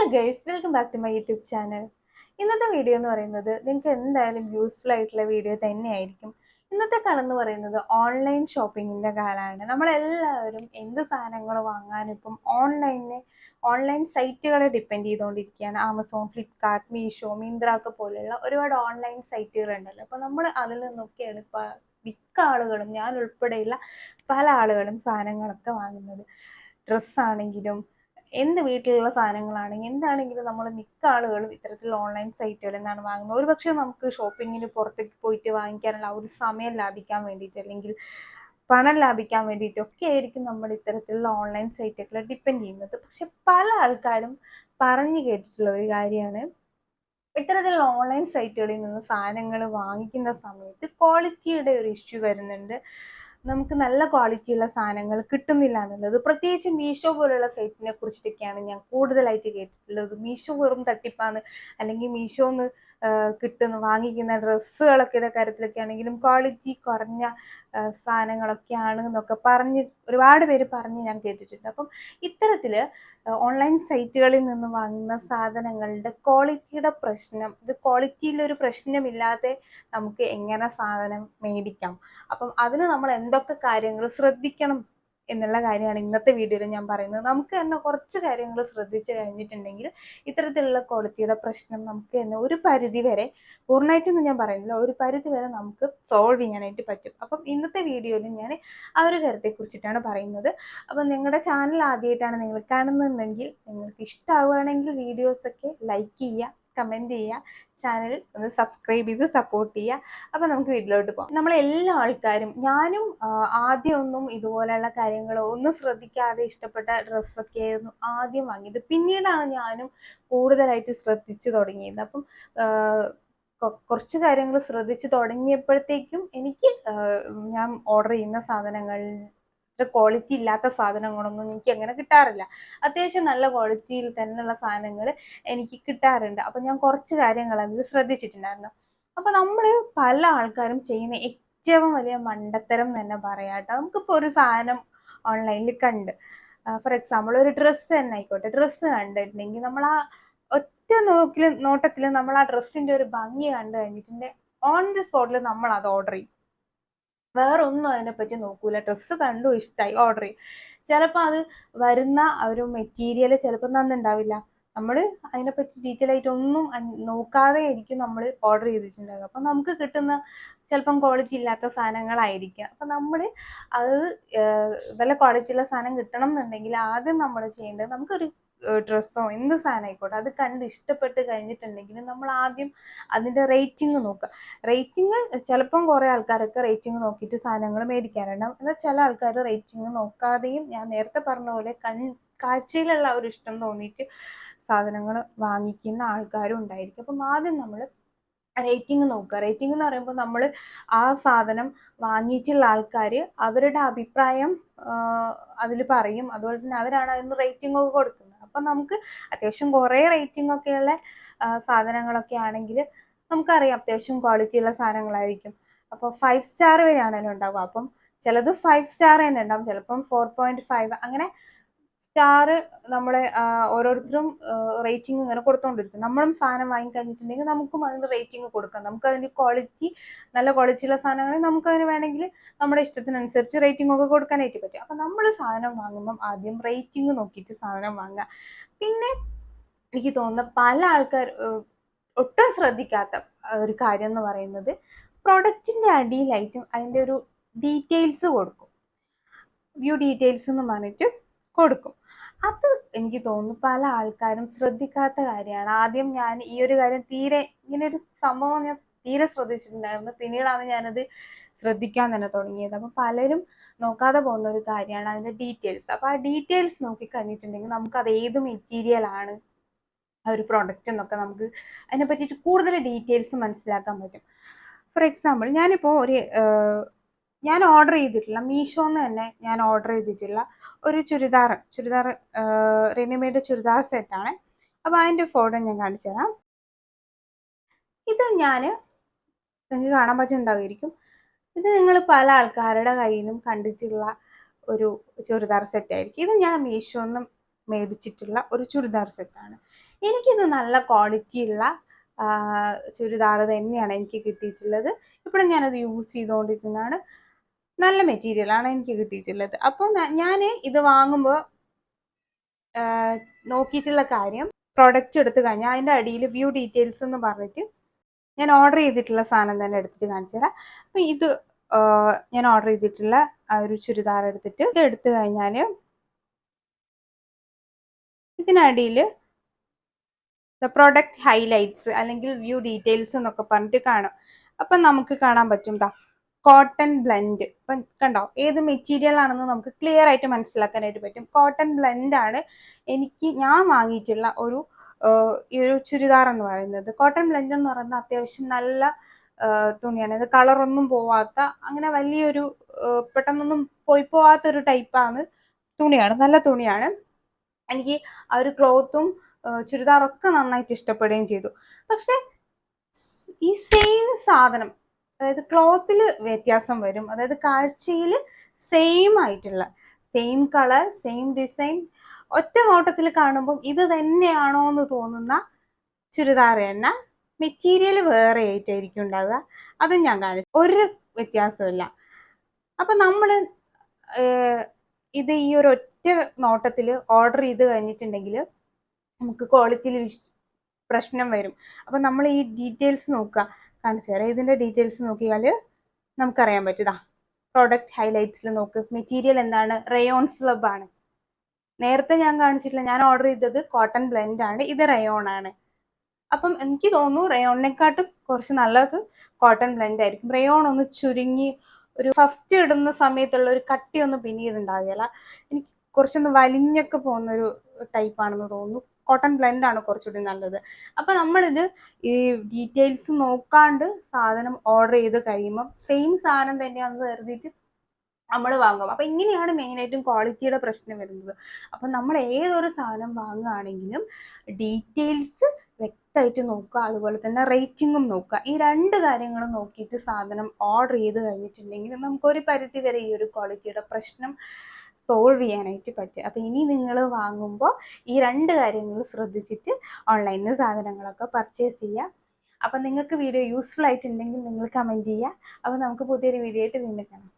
Hello guys welcome back to my YouTube channel ഇന്നത്തെ video എന്ന് പറയുന്നത് നിങ്ങൾക്ക് എന്തായാലും യൂസ്ഫുൾ ആയിട്ടുള്ള വീഡിയോ തന്നെയായിരിക്കും. ഇന്നത്തെ കാലം എന്ന് പറയുന്നത് ഓൺലൈൻ ഷോപ്പിങ്ങിന്റെ കാലമാണ് നമ്മളെല്ലാവരും എന്ത് സാധനങ്ങൾ വാങ്ങാനും ഇപ്പം ഓൺലൈനിനെ ഓൺലൈൻ സൈറ്റുകളെ ഡിപ്പെൻഡ് ചെയ്തുകൊണ്ടിരിക്കുകയാണ്. ആമസോൺ ഫ്ലിപ്കാർട്ട് മീഷോ മിന്ത്ര ഒക്കെ പോലെയുള്ള ഒരുപാട് ഓൺലൈൻ സൈറ്റുകളുണ്ടല്ലോ അപ്പോൾ നമ്മൾ അതിൽ നിന്നൊക്കെയാണ് ഇപ്പോൾ മിക്ക ആളുകളും ഞാൻ ഉൾപ്പെടെയുള്ള പല ആളുകളും സാധനങ്ങളൊക്കെ വാങ്ങുന്നത്. ഡ്രസ്സാണെങ്കിലും എന്ത് വീട്ടിലുള്ള സാധനങ്ങളാണെങ്കിൽ എന്താണെങ്കിലും നമ്മൾ മിക്ക ആളുകളും ഇത്തരത്തിൽ ഓൺലൈൻ സൈറ്റുകളിൽ നിന്നാണ് വാങ്ങുന്നത്. ഒരു പക്ഷേ നമുക്ക് ഷോപ്പിങ്ങിന് പുറത്തേക്ക് പോയിട്ട് വാങ്ങിക്കാനുള്ള ഒരു സമയം ലാഭിക്കാൻ വേണ്ടിയിട്ട് അല്ലെങ്കിൽ പണം ലാഭിക്കാൻ വേണ്ടിയിട്ടൊക്കെ ആയിരിക്കും നമ്മൾ ഇത്തരത്തിലുള്ള ഓൺലൈൻ സൈറ്റുകളെ ഡിപ്പെൻഡ് ചെയ്യുന്നത്. പക്ഷെ പല ആൾക്കാരും പറഞ്ഞു കേട്ടിട്ടുള്ള ഒരു കാര്യമാണ്. ഇത്തരത്തിലുള്ള ഓൺലൈൻ സൈറ്റുകളിൽ നിന്ന് സാധനങ്ങൾ വാങ്ങിക്കുന്ന സമയത്ത് ക്വാളിറ്റിയുടെ ഒരു ഇഷ്യൂ വരുന്നുണ്ട്. നമുക്ക് നല്ല ക്വാളിറ്റിയുള്ള സാധനങ്ങൾ കിട്ടുന്നില്ല എന്നുള്ളത്. പ്രത്യേകിച്ച് മീഷോ പോലുള്ള സൈറ്റിനെ കുറിച്ചിട്ടൊക്കെയാണ് ഞാൻ കൂടുതലായിട്ട് കേട്ടിട്ടുള്ളത്. മീഷോ വെറും തട്ടിപ്പാണ്. അല്ലെങ്കിൽ മീഷോന്ന് കിട്ടുന്ന വാങ്ങിക്കുന്ന ഡ്രസ്സുകളൊക്കെ കാര്യത്തിലൊക്കെ ആണെങ്കിലും ക്വാളിറ്റി കുറഞ്ഞ സാധനങ്ങളൊക്കെയാണ് എന്നൊക്കെ പറഞ്ഞ് ഒരുപാട് പേര് പറഞ്ഞ് ഞാൻ കേട്ടിട്ടുണ്ട്. അപ്പം ഇത്തരത്തിൽ ഓൺലൈൻ സൈറ്റുകളിൽ നിന്ന് വാങ്ങുന്ന സാധനങ്ങളുടെ ക്വാളിറ്റിയുടെ പ്രശ്നം ഇത് ക്വാളിറ്റിയിൽ ഒരു പ്രശ്നമില്ലാതെ നമുക്ക് എങ്ങനെ സാധനം മേടിക്കാം? അപ്പം അതിന് നമ്മൾ എന്തൊക്കെ കാര്യങ്ങൾ ശ്രദ്ധിക്കണം? എന്നുള്ള കാര്യമാണ് ഇന്നത്തെ വീഡിയോയിൽ ഞാൻ പറയുന്നത്. നമുക്ക് തന്നെ കുറച്ച് കാര്യങ്ങൾ ശ്രദ്ധിച്ചു കഴിഞ്ഞിട്ടുണ്ടെങ്കിൽ ഇത്തരത്തിലുള്ള ക്വാളിറ്റിയുടെ പ്രശ്നം നമുക്ക് തന്നെ ഒരു പരിധി വരെ പൂർണമായിട്ടൊന്നും ഞാൻ പറയുന്നില്ല ഒരു പരിധി വരെ നമുക്ക് സോൾവ് ചെയ്യാനായിട്ട് പറ്റും. അപ്പം ഇന്നത്തെ വീഡിയോയിൽ ഞാൻ ആ ഒരു കാര്യത്തെക്കുറിച്ചിട്ടാണ് പറയുന്നത്. അപ്പം നിങ്ങളുടെ ചാനൽ ആദ്യമായിട്ടാണ് നിങ്ങൾ കാണുന്നുണ്ടെങ്കിൽ നിങ്ങൾക്ക് ഇഷ്ടമാവുകയാണെങ്കിൽ വീഡിയോസൊക്കെ ലൈക്ക് ചെയ്യുക. കമന്റ് ചെയ്യുക. ചാനൽ ഒന്ന് സബ്സ്ക്രൈബ് ചെയ്ത് സപ്പോർട്ട് ചെയ്യുക. അപ്പോൾ നമുക്ക് വീട്ടിലോട്ട് പോകാം. നമ്മളെല്ലാ ആൾക്കാരും ഞാനും ആദ്യമൊന്നും ഇതുപോലെയുള്ള കാര്യങ്ങളോ ഒന്നും ശ്രദ്ധിക്കാതെ ഇഷ്ടപ്പെട്ട ഡ്രസ്സൊക്കെ ആയിരുന്നു ആദ്യം വാങ്ങിയത്. പിന്നീടാണ് ഞാനും കൂടുതലായിട്ട് ശ്രദ്ധിച്ചു തുടങ്ങിയത് അപ്പം കുറച്ച് കാര്യങ്ങൾ ശ്രദ്ധിച്ചു തുടങ്ങിയപ്പോഴത്തേക്കും എനിക്ക് ഞാൻ ഓർഡർ ചെയ്യുന്ന സാധനങ്ങൾ ക്വാളിറ്റി ഇല്ലാത്ത സാധനങ്ങളൊന്നും എനിക്ക് അങ്ങനെ കിട്ടാറില്ല. അത്യാവശ്യം നല്ല ക്വാളിറ്റിയിൽ തന്നെയുള്ള സാധനങ്ങൾ എനിക്ക് കിട്ടാറുണ്ട്. അപ്പം ഞാൻ കുറച്ച് കാര്യങ്ങൾ അതിൽ ശ്രദ്ധിച്ചിട്ടുണ്ടായിരുന്നു. അപ്പം നമ്മൾ പല ആൾക്കാരും ചെയ്യുന്ന ഏറ്റവും വലിയ മണ്ടത്തരം തന്നെ പറയാം കേട്ടോ. നമുക്കിപ്പോൾ ഒരു സാധനം ഓൺലൈനിൽ കണ്ട് ഫോർ എക്സാമ്പിൾ ഒരു ഡ്രസ്സ് തന്നെ ആയിക്കോട്ടെ. ഡ്രസ്സ് കണ്ടിട്ടുണ്ടെങ്കിൽ നമ്മൾ ആ ഒറ്റ നോക്കിൽ നോട്ടത്തിൽ നമ്മൾ ആ ഡ്രസ്സിന്റെ ഒരു ഭംഗി കണ്ടു കഴിഞ്ഞിട്ടുണ്ടെങ്കിൽ ഓൺ ദി സ്പോട്ടിൽ നമ്മൾ അത് ഓർഡർ ചെയ്യും. വേറെ ഒന്നും അതിനെപ്പറ്റി നോക്കൂല. ഡ്രസ്സ് കണ്ടു ഇഷ്ടമായി ഓർഡർ ചെയ്യും. ചിലപ്പോൾ അത് വരുന്ന ഒരു മെറ്റീരിയൽ ചിലപ്പോൾ നന്നുണ്ടാവില്ല നമ്മൾ അതിനെപ്പറ്റി ഡീറ്റെയിൽ ആയിട്ട് ഒന്നും നോക്കാതെ ആയിരിക്കും നമ്മൾ ഓർഡർ ചെയ്തിട്ടുണ്ടാവുക. അപ്പം നമുക്ക് കിട്ടുന്ന ചിലപ്പം ക്വാളിറ്റി ഇല്ലാത്ത സാധനങ്ങളായിരിക്കാം. അപ്പം നമ്മൾ അത് നല്ല ക്വാളിറ്റിയുള്ള സാധനം കിട്ടണം എന്നുണ്ടെങ്കിൽ ആദ്യം നമ്മൾ ചെയ്യേണ്ടത് നമുക്കൊരു ഡ്രസ്സോ എന്ത് സാധനം ആയിക്കോട്ടെ അത് കണ്ട് ഇഷ്ടപ്പെട്ട് കഴിഞ്ഞിട്ടുണ്ടെങ്കിൽ നമ്മൾ ആദ്യം അതിന്റെ റേറ്റിംഗ് നോക്കുക. റേറ്റിംഗ് ചിലപ്പം കുറേ ആൾക്കാരൊക്കെ റേറ്റിംഗ് നോക്കിയിട്ട് സാധനങ്ങൾ മേടിക്കാറുണ്ടാവും. എന്നാൽ ചില ആൾക്കാർ റേറ്റിംഗ് നോക്കാതെയും ഞാൻ നേരത്തെ പറഞ്ഞ പോലെ കൺ കാഴ്ചയിലുള്ള ഒരു ഇഷ്ടം തോന്നിയിട്ട് സാധനങ്ങൾ വാങ്ങിക്കുന്ന ആൾക്കാരും ഉണ്ടായിരിക്കും. അപ്പം ആദ്യം നമ്മൾ റേറ്റിംഗ് നോക്കുക. റേറ്റിംഗ് എന്ന് പറയുമ്പോൾ നമ്മൾ ആ സാധനം വാങ്ങിയിട്ടുള്ള ആൾക്കാർ അവരുടെ അഭിപ്രായം അതിൽ പറയും. അതുപോലെ തന്നെ അവരാണ് അതിന് റേറ്റിംഗ് ഒക്കെ കൊടുക്കുന്നത്. അപ്പം നമുക്ക് അത്യാവശ്യം കുറേ റേറ്റിംഗ് ഒക്കെയുള്ള സാധനങ്ങളൊക്കെ ആണെങ്കിൽ നമുക്കറിയാം അത്യാവശ്യം ക്വാളിറ്റിയുള്ള സാധനങ്ങളായിരിക്കും. അപ്പോൾ ഫൈവ് സ്റ്റാർ വരെയാണല്ലോ ഉണ്ടാവുക. അപ്പം ചിലത് ഫൈവ് സ്റ്റാർ തന്നെ ഉണ്ടാവും. ചിലപ്പം ഫോർ പോയിന്റ് ഫൈവ് അങ്ങനെ സ്റ്റാർ നമ്മളെ ഓരോരുത്തരും റേറ്റിംഗ് ഇങ്ങനെ കൊടുത്തോണ്ടിരിക്കും. നമ്മളും സാധനം വാങ്ങിക്കഴിഞ്ഞിട്ടുണ്ടെങ്കിൽ നമുക്കും അതിന് റേറ്റിംഗ് കൊടുക്കാം. നമുക്ക് അതിന്റെ ക്വാളിറ്റി നല്ല ക്വാളിറ്റിയുള്ള സാധനങ്ങൾ നമുക്ക് അതിന് വേണമെങ്കിൽ നമ്മുടെ ഇഷ്ടത്തിനനുസരിച്ച് റേറ്റിംഗ് ഒക്കെ കൊടുക്കാനായിട്ട് പറ്റും. അപ്പം നമ്മൾ സാധനം വാങ്ങുമ്പം ആദ്യം റേറ്റിംഗ് നോക്കിയിട്ട് സാധനം വാങ്ങുക. പിന്നെ എനിക്ക് തോന്നുന്ന പല ആൾക്കാർ ഒട്ടും ശ്രദ്ധിക്കാത്ത ഒരു കാര്യം എന്ന് പറയുന്നത് പ്രൊഡക്റ്റിന്റെ അടിയിലായിട്ടും അതിന്റെ ഒരു ഡീറ്റെയിൽസ് കൊടുക്കും. വ്യൂ ഡീറ്റെയിൽസ് എന്ന് പറഞ്ഞിട്ട് കൊടുക്കും. അത് എനിക്ക് തോന്നുന്നു പല ആൾക്കാരും ശ്രദ്ധിക്കാത്ത കാര്യമാണ്. ആദ്യം ഞാൻ ഈ ഒരു കാര്യം തീരെ ഇങ്ങനെ ഒരു സംഭവം ഞാൻ തീരെ ശ്രദ്ധിച്ചിട്ടുണ്ടായിരുന്നു. പിന്നീടാണ് ഞാനത് ശ്രദ്ധിക്കാൻ തന്നെ തുടങ്ങിയത്. അപ്പം പലരും നോക്കാതെ പോകുന്ന ഒരു കാര്യമാണ് അതിന്റെ ഡീറ്റെയിൽസ് അപ്പോൾ ആ ഡീറ്റെയിൽസ് നോക്കി കഴിഞ്ഞിട്ടുണ്ടെങ്കിൽ നമുക്കത് ഏത് മെറ്റീരിയൽ ആണ് ആ ഒരു പ്രോഡക്റ്റ് എന്നൊക്കെ നമുക്ക് അതിനെ പറ്റിയിട്ട് കൂടുതൽ ഡീറ്റെയിൽസ് മനസ്സിലാക്കാൻ പറ്റും. ഫോർ എക്സാമ്പിൾ ഞാനിപ്പോൾ ഒരു ഞാൻ ഓർഡർ ചെയ്തിട്ടുള്ള മീഷോന്ന് തന്നെ ഞാൻ ഓർഡർ ചെയ്തിട്ടുള്ള ഒരു ചുരിദാർ ചുരിദാർ റെഡിമെയ്ഡ് ചുരിദാർ സെറ്റാണ് അപ്പോൾ അതിന്റെ ഫോട്ടോ ഞാൻ കാണിച്ചു തരാം. ഇത് ഞാൻ നിങ്ങൾക്ക് കാണാൻ പറ്റുന്നുണ്ടാവുമായിരിക്കും ഇത് നിങ്ങൾ പല ആൾക്കാരുടെ കയ്യിലും കണ്ടിട്ടുള്ള ഒരു ചുരിദാർ സെറ്റ് ആയിരിക്കും. ഇത് ഞാൻ മീഷോന്ന് മേടിച്ചിട്ടുള്ള ഒരു ചുരിദാർ സെറ്റാണ് എനിക്കിത് നല്ല ക്വാളിറ്റിയുള്ള ചുരിദാർ തന്നെയാണ് എനിക്ക് കിട്ടിയിട്ടുള്ളത്. ഇപ്പോഴും ഞാനത് യൂസ് ചെയ്തുകൊണ്ടിരിക്കുന്നതാണ്. നല്ല മെറ്റീരിയലാണ് എനിക്ക് കിട്ടിയിട്ടുള്ളത്. അപ്പോൾ ഞാൻ ഇത് വാങ്ങുമ്പോൾ നോക്കിയിട്ടുള്ള കാര്യം പ്രൊഡക്റ്റ് എടുത്തു കഴിഞ്ഞാൽ അതിന്റെ അടിയിൽ വ്യൂ ഡീറ്റെയിൽസ് എന്ന് പറഞ്ഞിട്ട് ഞാൻ ഓർഡർ ചെയ്തിട്ടുള്ള സാധനം തന്നെ എടുത്തിട്ട് കാണിച്ചു തരാം. അപ്പം ഇത് ഞാൻ ഓർഡർ ചെയ്തിട്ടുള്ള ഒരു ചുരിദാർ എടുത്തിട്ട് ഇത് എടുത്തു കഴിഞ്ഞാൽ ഇതിനടിയിൽ ദ പ്രൊഡക്റ്റ് ഹൈലൈറ്റ്സ് അല്ലെങ്കിൽ വ്യൂ ഡീറ്റെയിൽസ് എന്നൊക്കെ പറഞ്ഞിട്ട് കാണും. അപ്പം നമുക്ക് കാണാൻ പറ്റും ദാ. കോട്ടൺ ബ്ലെൻഡ് ഇപ്പം കണ്ടോ? ഏത് മെറ്റീരിയൽ ആണെന്ന് നമുക്ക് ക്ലിയർ ആയിട്ട് മനസ്സിലാക്കാനായിട്ട് പറ്റും. കോട്ടൺ ബ്ലെൻഡ് ആണ് എനിക്ക് ഞാൻ വാങ്ങിയിട്ടുള്ള ഒരു ഈ ഒരു ചുരിദാർ എന്ന് പറയുന്നത്. കോട്ടൺ ബ്ലെൻഡ് എന്ന് പറയുന്നത് അത്യാവശ്യം നല്ല തുണിയാണ്. ഇത് കളറൊന്നും പോവാത്ത അങ്ങനെ വലിയൊരു പെട്ടെന്നൊന്നും പോയി പോവാത്ത ഒരു ടൈപ്പാണ് തുണിയാണ്. നല്ല തുണിയാണ്. എനിക്ക് ആ ഒരു ക്ലോത്തും ചുരിദാറൊക്കെ നന്നായിട്ട് ഇഷ്ടപ്പെടുകയും ചെയ്തു. പക്ഷെ ഈ സെയിം സാധനം അതായത് ക്ലോത്തിൽ വ്യത്യാസം വരും. അതായത് കാഴ്ചയിൽ സെയിം ആയിട്ടുള്ള സെയിം കളർ സെയിം ഡിസൈൻ ഒറ്റ നോട്ടത്തിൽ കാണുമ്പം ഇത് തന്നെയാണോ എന്ന് തോന്നുന്ന ചുരിദാർ തന്നെ മെറ്റീരിയൽ വേറെ ആയിട്ടായിരിക്കും ഉണ്ടാവുക. അതും ഞാൻ കാണിച്ചു. ഒരു വ്യത്യാസമില്ല അപ്പം നമ്മൾ ഇത് ഈ ഒരു ഒറ്റ നോട്ടത്തിൽ ഓർഡർ ചെയ്ത് കഴിഞ്ഞിട്ടുണ്ടെങ്കിൽ നമുക്ക് ക്വാളിറ്റിയിൽ പ്രശ്നം വരും. അപ്പം നമ്മൾ ഈ ഡീറ്റെയിൽസ് നോക്കുക. കാണിച്ചു തരാം. ഇതിന്റെ ഡീറ്റെയിൽസ് നോക്കിയാൽ നമുക്കറിയാൻ പറ്റുതാ പ്രോഡക്റ്റ് ഹൈലൈറ്റ്സിൽ നോക്ക്. മെറ്റീരിയൽ എന്താണ്? റയോൺ ഫ്ലബ് ആണ്. നേരത്തെ ഞാൻ കാണിച്ചിട്ടില്ല. ഞാൻ ഓർഡർ ചെയ്തത് കോട്ടൺ ബ്ലെൻഡ് ആണ്. ഇത് റയോൺ ആണ്. അപ്പം എനിക്ക് തോന്നുന്നു റയോണിനെക്കാട്ടും കുറച്ച് നല്ലത് കോട്ടൺ ബ്ലെൻഡ് ആയിരിക്കും. റയോൺ ഒന്ന് ചുരുങ്ങി ഒരു ഫസ്റ്റ് ഇടുന്ന സമയത്തുള്ള ഒരു കട്ടി ഒന്ന് പിന്നീട് ഉണ്ടാകുകയില്ല എനിക്ക് കുറച്ചൊന്ന് വലിഞ്ഞൊക്കെ പോകുന്ന ഒരു ടൈപ്പാണെന്ന് തോന്നുന്നു. കോട്ടൺ ബ്ലെൻഡ് ആണ് കുറച്ചുകൂടി നല്ലത്. അപ്പം നമ്മളിത് ഈ ഡീറ്റെയിൽസ് നോക്കാണ്ട് സാധനം ഓർഡർ ചെയ്ത് കഴിയുമ്പോൾ സെയിം സാധനം തന്നെയാണെന്ന് കരുതിയിട്ട് നമ്മൾ വാങ്ങും. അപ്പം ഇങ്ങനെയാണ് മെയിനായിട്ടും ക്വാളിറ്റിയുടെ പ്രശ്നം വരുന്നത്. അപ്പം നമ്മൾ ഏതൊരു സാധനം വാങ്ങുകയാണെങ്കിലും ഡീറ്റെയിൽസ് വ്യക്തമായിട്ട് നോക്കുക അതുപോലെ തന്നെ റേറ്റിങ്ങും നോക്കുക. ഈ രണ്ട് കാര്യങ്ങളും നോക്കിയിട്ട് സാധനം ഓർഡർ ചെയ്ത് കഴിഞ്ഞിട്ടുണ്ടെങ്കിൽ നമുക്കൊരു പരിധി വരെ ഈ ഒരു ക്വാളിറ്റിയുടെ പ്രശ്നം സോൾവ് ചെയ്യാനായിട്ട് പറ്റും. അപ്പോൾ ഇനി നിങ്ങൾ വാങ്ങുമ്പോൾ ഈ രണ്ട് കാര്യങ്ങൾ ശ്രദ്ധിച്ചിട്ട് ഓൺലൈനിൽ നിന്ന് സാധനങ്ങളൊക്കെ പർച്ചേസ് ചെയ്യുക. അപ്പം നിങ്ങൾക്ക് വീഡിയോ യൂസ്ഫുൾ ആയിട്ടുണ്ടെങ്കിൽ നിങ്ങൾ കമന്റ് ചെയ്യുക. അപ്പോൾ നമുക്ക് പുതിയൊരു വീഡിയോ ആയിട്ട് വീണ്ടും കാണാം.